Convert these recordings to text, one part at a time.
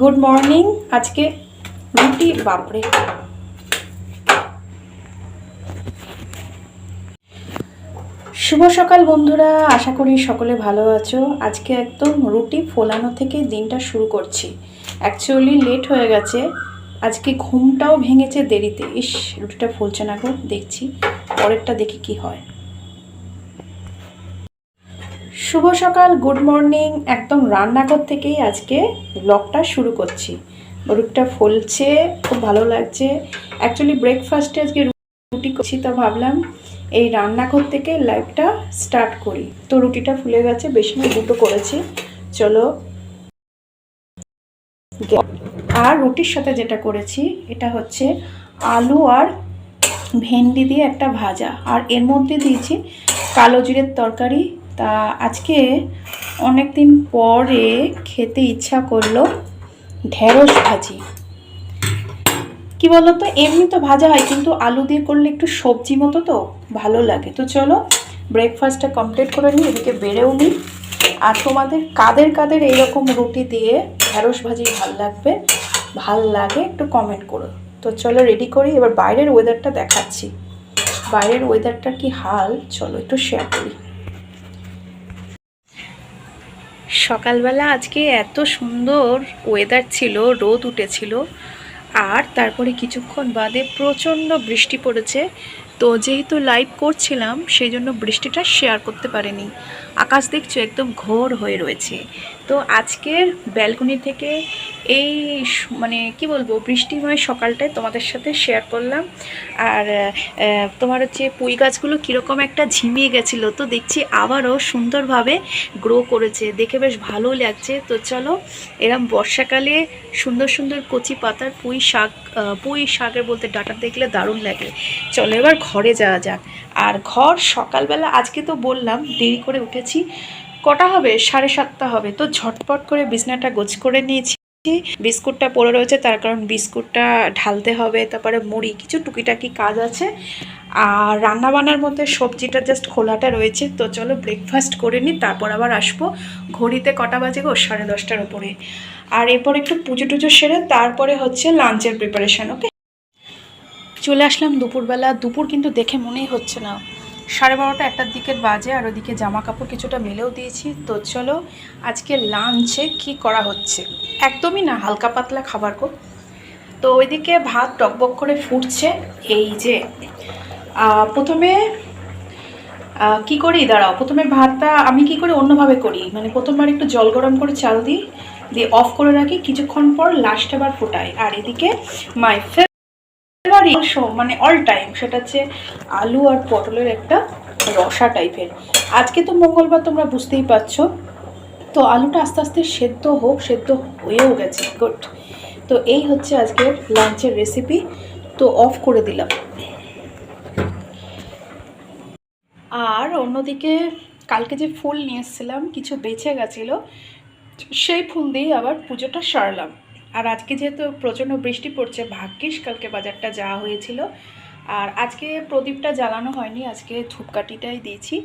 Good morning আজকে রুটি, বাপরে। শুভ সকাল বন্ধুরা, আশা করি সকলে ভালো আছো। আজকে একদম রুটি ফোলানো থেকে দিনটা শুরু করছি। অ্যাকচুয়ালি লেট হয়ে গেছে। আজকে ঘুমটাও ভেঙেছে দেরিতে। ইস, রুটিটা ফুলছে না গো, দেখছি। পরেরটা দেখি কি হয়। শুভ সকাল গুড মর্নিং একদম রান্নাঘর থেকেই আজকে ব্লগটা শুরু করছি। রুটিটা ফলছে, খুব ভালো লাগছে। অ্যাকচুয়ালি ব্রেকফাস্টে আজকে রুটি করছি, তো ভাবলাম এই রান্নাঘর থেকে লাইফটা স্টার্ট করি। তো রুটিটা ফুলে গেছে, বেশি না দুটো করেছি। চলো। আর রুটির সাথে যেটা করেছি, এটা হচ্ছে আলু আর ভেন্ডি দিয়ে একটা ভাজা। আর এর মধ্যে দিয়েছি কালো জিরের তরকারি তা আজকে অনেক দিন পরে খেতে ইচ্ছা করল ঢেঁড়স ভাজি। কি বলতো, এমনি তো ভাজা হয়, কিন্তু আলু দিয়ে করলে একটু সবজি মতো তো ভালো লাগে। তো চলো ব্রেকফাস্টটা কমপ্লিট করে নিই, এদিকে বেড়েও নিই। আর তোমাদের কাদের কাদের এইরকম রুটি দিয়ে ঢেঁড়স ভাজি ভালো লাগবে, ভালো লাগে একটু কমেন্ট করো। তো চলো রেডি করি, এবার বাইরের ওয়েদারটা দেখাচ্ছি। বাইরের ওয়েদারটা কি হাল, চলো একটু শেয়ার করি। সকালবেলা আজকে এত সুন্দর ওয়েদার ছিল, রোদ উঠেছিল, আর তারপরে কিছুক্ষণ বাদে প্রচণ্ড বৃষ্টি পড়েছে। তো যেহেতু লাইভ করছিলাম, সেই জন্য বৃষ্টিটা শেয়ার করতে পারেনি। আকাশ দেখছ একদম ঘোর হয়ে রয়েছে। তো আজকের ব্যালকনি থেকে এই মানে কি বলব, বৃষ্টিময় সকালটায় তোমাদের সাথে শেয়ার করলাম। আর তোমার হচ্ছে পুঁই গাছগুলো কীরকম একটা ঝিমিয়ে গেছিল তো দেখছি আবারও সুন্দরভাবে গ্রো করেছে। দেখে বেশ ভালো লাগছে। তো চলো, এরম বর্ষাকালে সুন্দর সুন্দর কচি পাতার পুঁই শাক পুঁই শাকের বলতে ডাটা দেখলে দারুণ লাগে। চলো এবার ঘরে যাওয়া যাক। আর ঘর সকালবেলা, আজকে তো বললাম, দেরি করে উঠেছি। কটা হবে? সাড়ে সাতটা হবে। তো ঝটপট করে বিছনাটা গোছ করে নিয়েছি। বিস্কুটটা পড়ে রয়েছে, তার কারণ বিস্কুটটা ঢালতে হবে, তারপরে মুড়ি, কিছু টুকিটাকি কাজ আছে। আর রান্না বান্নার মধ্যে সবজিটা জাস্ট খোলাটা রয়েছে। তো চলো ব্রেকফাস্ট করে নিই তারপর আবার আসব। ঘড়িতে কটা বাজে গো? সাড়ে দশটার উপরে আর এরপর একটু পুজো টুজো সেরে তারপরে হচ্ছে লাঞ্চের প্রিপারেশন ওকে চলে আসলাম দুপুরবেলা। দুপুর কিন্তু দেখে মনেই হচ্ছে না। সাড়ে বারোটা একটার দিকের বাজে, আর ওদিকে জামা কাপড় কিছুটা মেলেও দিয়েছি। তো চলো আজকে লাঞ্চে কি করা হচ্ছে? একদমই না, হালকা পাতলা খাবার গো। তো ওইদিকে ভাত টকবক করে ফুটছে। এই যে প্রথমে কি করি? দাঁড়াও, প্রথমে ভাতটা আমি কি করি? অন্যভাবে করি। মানে প্রথমবার একটু জল গরম করে চাল দিই, দিয়ে অফ করে রাখি, কিছুক্ষণ পর লাস্ট আবার ফোটাই। আর এদিকে মাই ফেভারিট মানে অল টাইম সেটা হচ্ছে আলু আর পটলের একটা রসা টাইপের আজকে তো মঙ্গলবার তোমরা বুঝতেই পারছ। তো আলুটা আস্তে আস্তে সেদ্ধ হোক, সেদ্ধ হয়েও গেছে। গুড তো এই হচ্ছে আজকের লাঞ্চের রেসিপি তো অফ করে দিলাম। আর অন্যদিকে কালকে যে ফুল নিয়ে এসেছিলাম, কিছু বেঁচে গেছিল, সেই ফুল দিয়ে আবার পুজোটা সারলাম। আর আজকে যেহেতু প্রচণ্ড বৃষ্টি পড়ছে, ভাগ্যিস কালকে বাজারটা যাওয়া হয়েছিল। আর আজকে প্রদীপটা জ্বালানো হয়নি, আজকে ধূপকাঠিটাই দিয়েছি।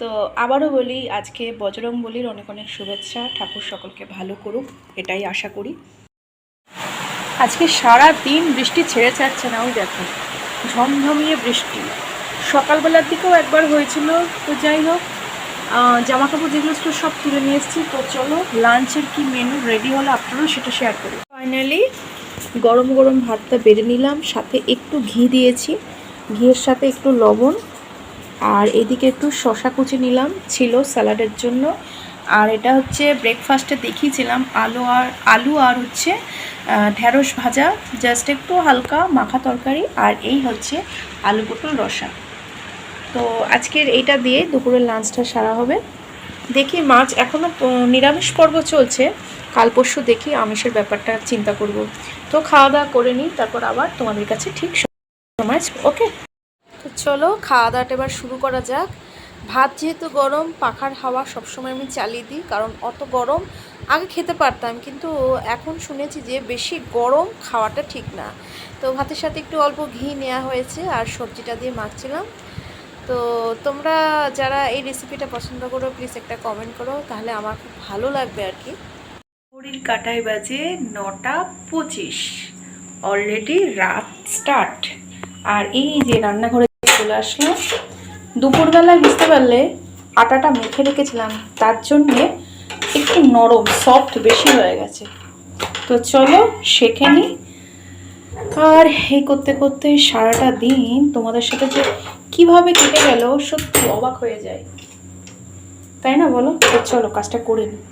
তো আবারও বলি, আজকে বজরং বলির অনেক অনেক শুভেচ্ছা, ঠাকুর সকলকে ভালো করুক, এটাই আশা করি। আজকে সারা দিন বৃষ্টি ছেড়ে ছাড়ছে না, ওই দেখো, ঝমঝমিয়ে বৃষ্টি। সকালবেলার দিকেও একবার হয়েছিল, তো যাই হোক জামা কাপড় যেগুলো ছিল সব তুলে নিয়ে এসেছি। তো চলো, লাঞ্চের কি মেনু রেডি হলো আপনারাও সেটা শেয়ার করি। ফাইনালি গরম গরম ভাতটা বেড়ে নিলাম সাথে একটু ঘি দিয়েছি। ঘিয়ের সাথে একটু লবণ আর এদিকে একটু শশা কুচি নিলাম ছিল স্যালাডের জন্য। আর এটা হচ্ছে ব্রেকফাস্টে দেখিয়েছিলাম আলু আর আলু আর হচ্ছে আহ, ঢ্যাঁড়স ভাজা জাস্ট একটু হালকা মাখা তরকারি আর এই হচ্ছে আলু পটল রসা। তো আজকের এইটা দিয়ে দুপুরের লাঞ্চটা সারা হবে। দেখি মাছ এখনও নিরামিষ পর্ব চলছে। কাল পরশু দেখি আমিষের ব্যাপারটা চিন্তা করব। তো খাওয়া দাওয়া করে নিই, তারপর আবার তোমাদের কাছে ঠিক সময় ওকে? তো চলো, খাওয়া দাওয়াটা এবার শুরু করা যাক। ভাত যেহেতু গরম, পাখার হাওয়া সবসময় আমি চালিয়ে দিই, কারণ অত গরম আগে খেতে পারতাম, কিন্তু এখন শুনেছি যে বেশি গরম খাওয়াটা ঠিক না। তো ভাতের সাথে একটু অল্প ঘি নেওয়া হয়েছে আর সবজিটা দিয়ে মাখছিলাম। তো তোমরা যারা এই রেসিপিটা পছন্দ করো প্লিজ একটা কমেন্ট করো, তাহলে আমার খুব ভালো লাগবে আর কি। ঘড়ির কাটায় বাজে নটা পঁচিশ। অলরেডি রাত স্টার্ট আর এই যে রান্নাঘরে চলে আসলাম, দুপুরবেলায় বুঝতে পারলে আটাটা মেখে রেখেছিলাম, তার জন্যে একটু নরম সফট বেশি হয়ে গেছে। তো চলো শেখে নিই আর এই করতে করতে সারাটা দিন তোমাদের সাথে যে কীভাবে কেটে গেল সত্যি অবাক হয়ে যায়। তাই না বলো? তো চলো কাজটা করে নিই